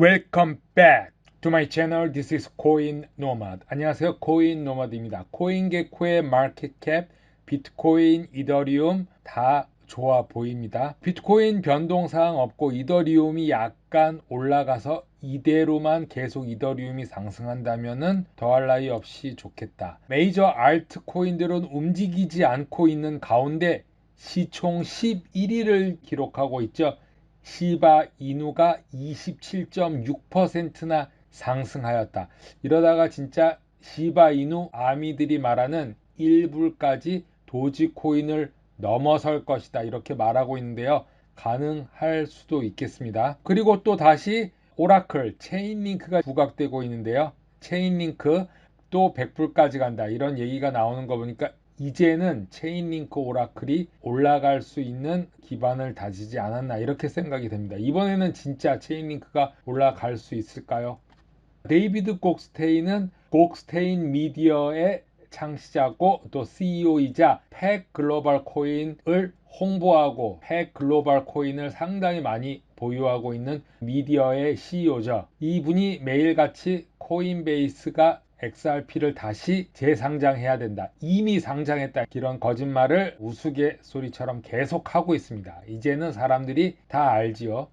Welcome back to my channel. This is Coin Nomad. 안녕하세요. 코인 노마드입니다. 코인 개코의 마켓캡, 비트코인, 이더리움 다 좋아 보입니다. 비트코인 변동사항 없고 이더리움이 약간 올라가서 이대로만 계속 이더리움이 상승한다면은 더할 나위 없이 좋겠다. 메이저 알트코인들은 움직이지 않고 있는 가운데 시총 11위를 기록하고 있죠. 시바 이누가 27.6%나 상승하였다. 이러다가 진짜 시바 이누 아미들이 말하는 1불까지 도지코인을 넘어설 것이다. 이렇게 말하고 있는데요. 가능할 수도 있겠습니다. 그리고 또 다시 오라클 체인링크가 부각되고 있는데요. 체인링크 또 100불까지 간다. 이런 얘기가 나오는 거 보니까 이제는 체인링크 오라클이 올라갈 수 있는 기반을 다지지 않았나 이렇게 생각이 됩니다. 이번에는 진짜 체인링크가 올라갈 수 있을까요? 데이비드 곡스테인은 곡스테인 미디어의 창시자고 또 CEO이자 팩 글로벌 코인을 홍보하고 팩 글로벌 코인을 상당히 많이 보유하고 있는 미디어의 CEO죠. 이분이 매일같이 코인베이스가 XRP를 다시 재상장해야 된다. 이미 상장했다. 이런 거짓말을 우스갯소리처럼 계속 하고 있습니다. 이제는 사람들이 다 알지요.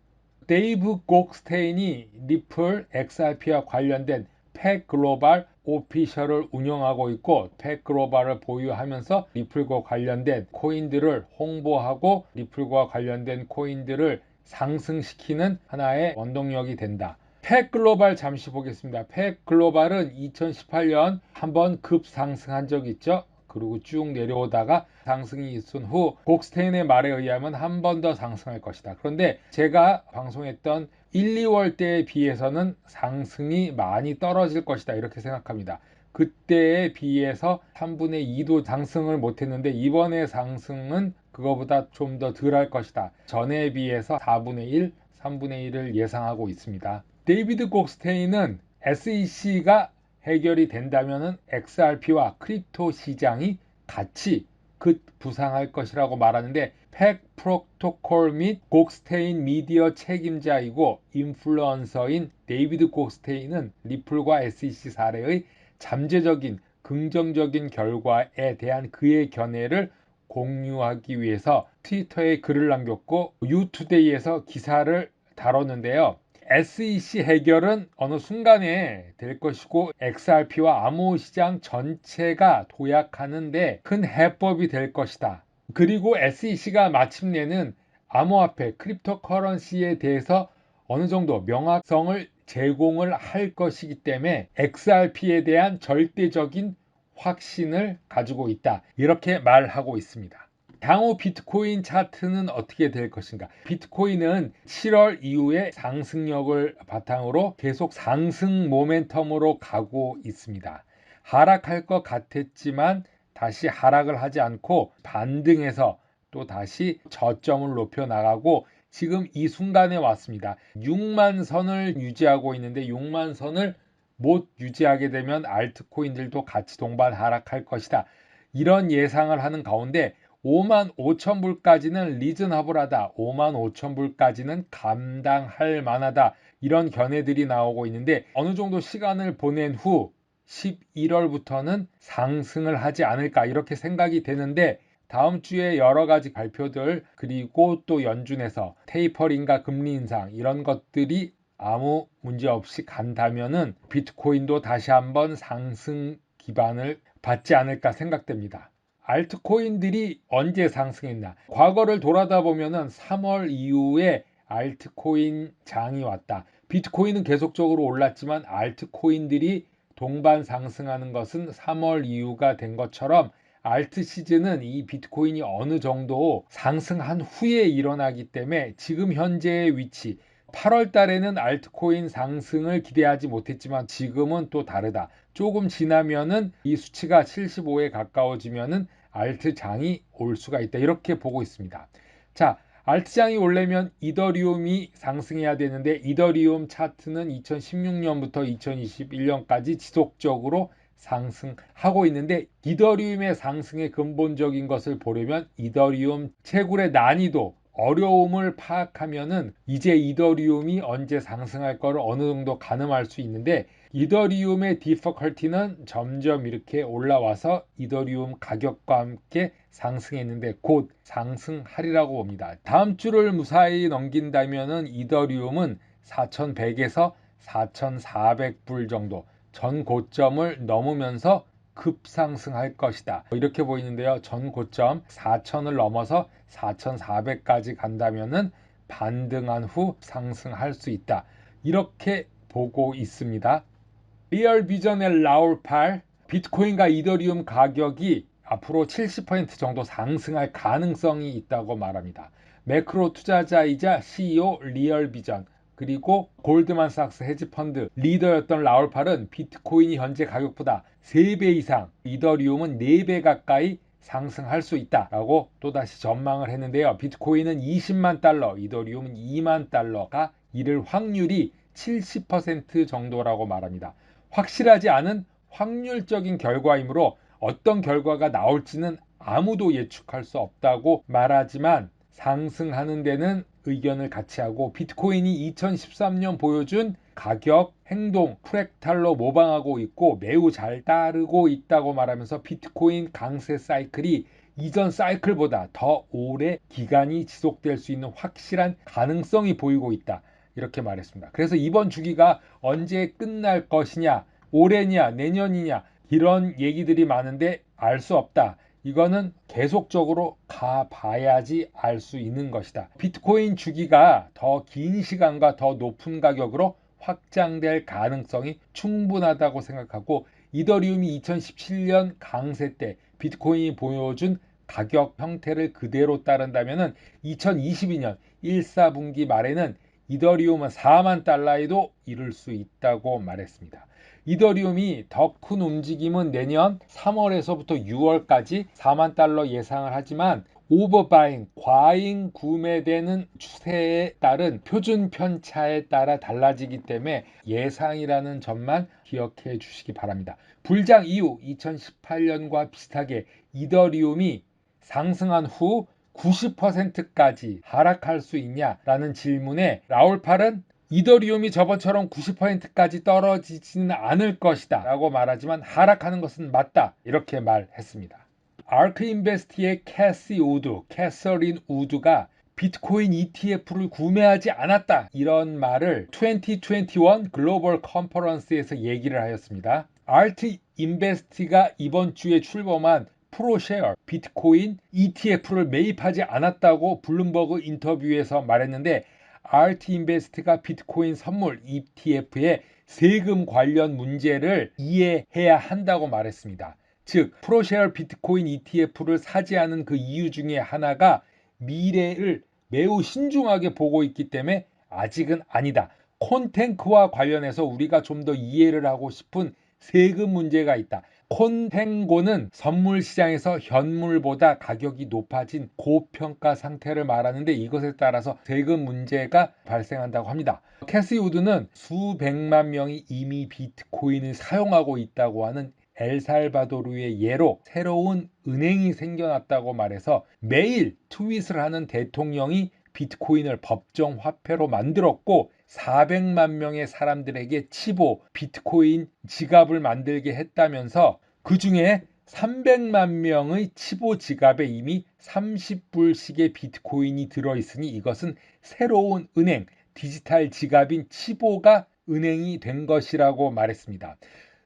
데이브 곡스테인이 리플 XRP와 관련된 팩 글로벌 오피셜을 운영하고 있고 팩 글로벌을 보유하면서 리플과 관련된 코인들을 홍보하고 리플과 관련된 코인들을 상승시키는 하나의 원동력이 된다. 팩 글로벌 잠시 보겠습니다. 팩 글로벌은 2018년 한번 급상승한 적 있죠. 그리고 쭉 내려오다가 상승이 있은 후 곡스테인의 말에 의하면 한 번 더 상승할 것이다. 그런데 제가 방송했던 1, 2월 때에 비해서는 상승이 많이 떨어질 것이다. 이렇게 생각합니다. 그때에 비해서 3분의 2도 상승을 못했는데 이번에 상승은 그거보다 좀 더 덜 할 것이다. 전에 비해서 4분의 1, 3분의 1을 예상하고 있습니다. 데이비드 곡스테인은 SEC가 해결이 된다면 XRP와 크립토 시장이 같이 급부상할 것이라고 말하는데 팩 프로토콜 및 곡스테인 미디어 책임자이고 인플루언서인 데이비드 곡스테인은 리플과 SEC 사례의 잠재적인 긍정적인 결과에 대한 그의 견해를 공유하기 위해서 트위터에 글을 남겼고 유투데이에서 기사를 다뤘는데요. SEC 해결은 어느 순간에 될 것이고 XRP와 암호 시장 전체가 도약하는데 큰 해법이 될 것이다. 그리고 SEC가 마침내는 암호화폐 크립토 커런시에 대해서 어느 정도 명확성을 제공을 할 것이기 때문에 XRP에 대한 절대적인 확신을 가지고 있다. 이렇게 말하고 있습니다. 향후 비트코인 차트는 어떻게 될 것인가? 비트코인은 7월 이후에 상승력을 바탕으로 계속 상승 모멘텀으로 가고 있습니다. 하락할 것 같았지만 다시 하락을 하지 않고 반등해서 또 다시 저점을 높여 나가고 지금 이 순간에 왔습니다. 6만 선을 유지하고 있는데 6만 선을 못 유지하게 되면 알트코인들도 같이 동반 하락할 것이다. 이런 예상을 하는 가운데 5만 5천 불까지는 리즈너블하다. 5만 5천 불까지는 감당할 만하다. 이런 견해들이 나오고 있는데 어느 정도 시간을 보낸 후 11월부터는 상승을 하지 않을까 이렇게 생각이 되는데 다음 주에 여러 가지 발표들 그리고 또 연준에서 테이퍼링과 금리 인상 이런 것들이 아무 문제 없이 간다면은 비트코인도 다시 한번 상승 기반을 받지 않을까 생각됩니다. 알트코인들이 언제 상승했나? 과거를 돌아다 보면은 3월 이후에 알트코인 장이 왔다. 비트코인은 계속적으로 올랐지만 알트코인들이 동반 상승하는 것은 3월 이후가 된 것처럼 알트 시즌은 이 비트코인이 어느 정도 상승한 후에 일어나기 때문에 지금 현재의 위치 8월 달에는 알트코인 상승을 기대하지 못했지만 지금은 또 다르다. 조금 지나면은 이 수치가 75에 가까워지면은 알트장이 올 수가 있다. 이렇게 보고 있습니다. 자, 알트장이 올려면 이더리움이 상승해야 되는데 이더리움 차트는 2016년부터 2021년까지 지속적으로 상승하고 있는데 이더리움의 상승의 근본적인 것을 보려면 이더리움 채굴의 난이도 어려움을 파악하면은 이제 이더리움이 언제 상승할 거를 어느 정도 가늠할 수 있는데 이더리움의 디퍼컬티는 점점 이렇게 올라와서 이더리움 가격과 함께 상승했는데 곧 상승하리라고 봅니다. 다음 주를 무사히 넘긴다면은 이더리움은 4,100에서 4,400불 정도 전 고점을 넘으면서 급상승할 것이다. 이렇게 보이는데요. 전 고점 4,000을 넘어서 4,400까지 간다면은 반등한 후 상승할 수 있다. 이렇게 보고 있습니다. 리얼 비전의 라울팔 비트코인과 이더리움 가격이 앞으로 70% 정도 상승할 가능성이 있다고 말합니다. 매크로 투자자이자 CEO 리얼 비전 그리고 골드만삭스 헤지펀드 리더였던 라울팔은 비트코인이 현재 가격보다 3배 이상, 이더리움은 4배 가까이 상승할 수 있다라고 또다시 전망을 했는데요. 비트코인은 20만 달러, 이더리움은 2만 달러가 이를 확률이 70% 정도라고 말합니다. 확실하지 않은 확률적인 결과이므로 어떤 결과가 나올지는 아무도 예측할 수 없다고 말하지만 상승하는 데는 의견을 같이 하고 비트코인이 2013년 보여준 가격, 행동, 프랙탈로 모방하고 있고 매우 잘 따르고 있다고 말하면서 비트코인 강세 사이클이 이전 사이클보다 더 오래 기간이 지속될 수 있는 확실한 가능성이 보이고 있다. 이렇게 말했습니다. 그래서 이번 주기가 언제 끝날 것이냐, 올해냐, 내년이냐, 이런 얘기들이 많은데 알 수 없다. 이거는 계속적으로 가봐야지 알 수 있는 것이다. 비트코인 주기가 더 긴 시간과 더 높은 가격으로 확장될 가능성이 충분하다고 생각하고 이더리움이 2017년 강세 때 비트코인이 보여준 가격 형태를 그대로 따른다면 2022년 1, 4분기 말에는 이더리움은 4만 달러에도 이를 수 있다고 말했습니다. 이더리움이 더 큰 움직임은 내년 3월에서부터 6월까지 4만 달러 예상을 하지만 오버바잉, 과잉 구매되는 추세에 따른 표준 편차에 따라 달라지기 때문에 예상이라는 점만 기억해 주시기 바랍니다. 불장 이후 2018년과 비슷하게 이더리움이 상승한 후 90%까지 하락할 수 있냐라는 질문에 라울팔은 이더리움이 저번처럼 90%까지 떨어지지는 않을 것이다 라고 말하지만 하락하는 것은 맞다 이렇게 말했습니다. 아크 인베스트의 캐시 우드, 캐서린 우드가 비트코인 ETF를 구매하지 않았다 이런 말을 2021 글로벌 컨퍼런스에서 얘기를 하였습니다. 아트 인베스트가 이번 주에 출범한 프로쉐어 비트코인 ETF를 매입하지 않았다고 블룸버그 인터뷰에서 말했는데 RT 인베스트가 비트코인 선물 ETF의 세금 관련 문제를 이해해야 한다고 말했습니다. 즉, 프로쉐어 비트코인 ETF를 사지 않은 그 이유 중에 하나가 미래를 매우 신중하게 보고 있기 때문에 아직은 아니다. 콘탱크와 관련해서 우리가 좀 더 이해를 하고 싶은 세금 문제가 있다. 콘탱고는 선물 시장에서 현물보다 가격이 높아진 고평가 상태를 말하는데 이것에 따라서 세금 문제가 발생한다고 합니다. 캐시 우드는 수백만 명이 이미 비트코인을 사용하고 있다고 하는 엘살바도르의 예로 새로운 은행이 생겨났다고 말해서 매일 트윗을 하는 대통령이 비트코인을 법정 화폐로 만들었고 400만 명의 사람들에게 치보 비트코인 지갑을 만들게 했다면서 그 중에 300만 명의 치보 지갑에 이미 30불씩의 비트코인이 들어있으니 이것은 새로운 은행, 디지털 지갑인 치보가 은행이 된 것이라고 말했습니다.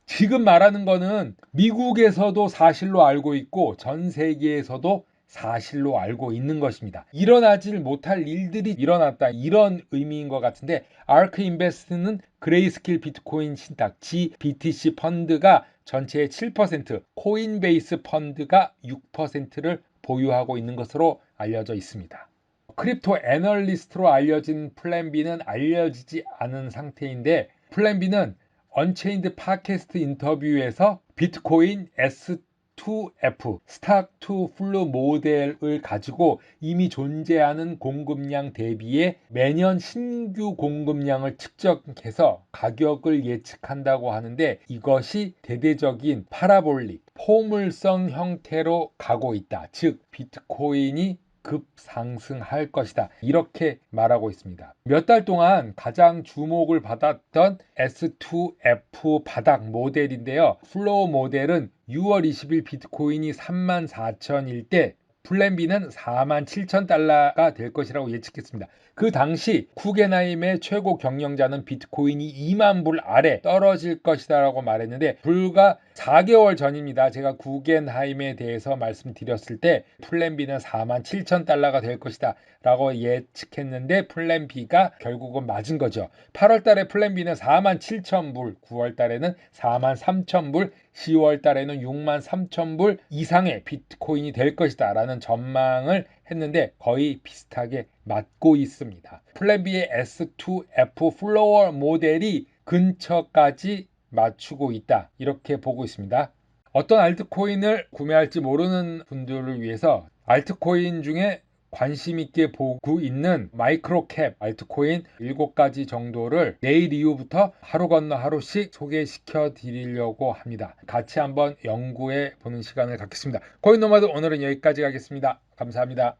지금 말하는 거는 미국에서도 사실로 알고 있고 전 세계에서도 사실로 알고 있는 것입니다. 일어나질 못할 일들이 일어났다. 이런 의미인 것 같은데 아크 인베스트는 그레이스킬 비트코인 신탁 GBTC 펀드가 전체의 7%, 코인베이스 펀드가 6%를 보유하고 있는 것으로 알려져 있습니다. 크립토 애널리스트로 알려진 플랜 B는 알려지지 않은 상태인데 플랜 B는 언체인드 팟캐스트 인터뷰에서 비트코인 S 2F, 스탁 2 플루 모델을 가지고 이미 존재하는 공급량 대비에 매년 신규 공급량을 측정해서 가격을 예측한다고 하는데 이것이 대대적인 파라볼릭, 포물성 형태로 가고 있다. 즉, 비트코인이 급상승할 것이다. 이렇게 말하고 있습니다. 몇 달 동안 가장 주목을 받았던 S2F 바닥 모델인데요. 플로우 모델은 6월 20일 비트코인이 34,000일 때 플랜 B는 4만 7천 달러가 될 것이라고 예측했습니다. 그 당시 쿠겐하임의 최고 경영자는 비트코인이 2만 불 아래 떨어질 것이다라고 말했는데 불과 4개월 전입니다. 제가 쿠겐하임에 대해서 말씀드렸을 때 플랜 B는 4만 7천 달러가 될 것이다 라고 예측했는데 플랜 B가 결국은 맞은 거죠. 8월 달에 플랜 B는 4만 7천 불, 9월 달에는 4만 3천 불, 10월 달에는 6만 3천 불 이상의 비트코인이 될 것이다 라는 전망을 했는데 거의 비슷하게 맞고 있습니다. 플랜 B의 S2F 플로어 모델이 근처까지 맞추고 있다. 이렇게 보고 있습니다. 어떤 알트코인을 구매할지 모르는 분들을 위해서 알트코인 중에 관심 있게 보고 있는 마이크로캡 알트코인 7가지 정도를 내일 이후부터 하루 건너 하루씩 소개시켜 드리려고 합니다. 같이 한번 연구해 보는 시간을 갖겠습니다. 코인 노마드 오늘은 여기까지 하겠습니다. 감사합니다.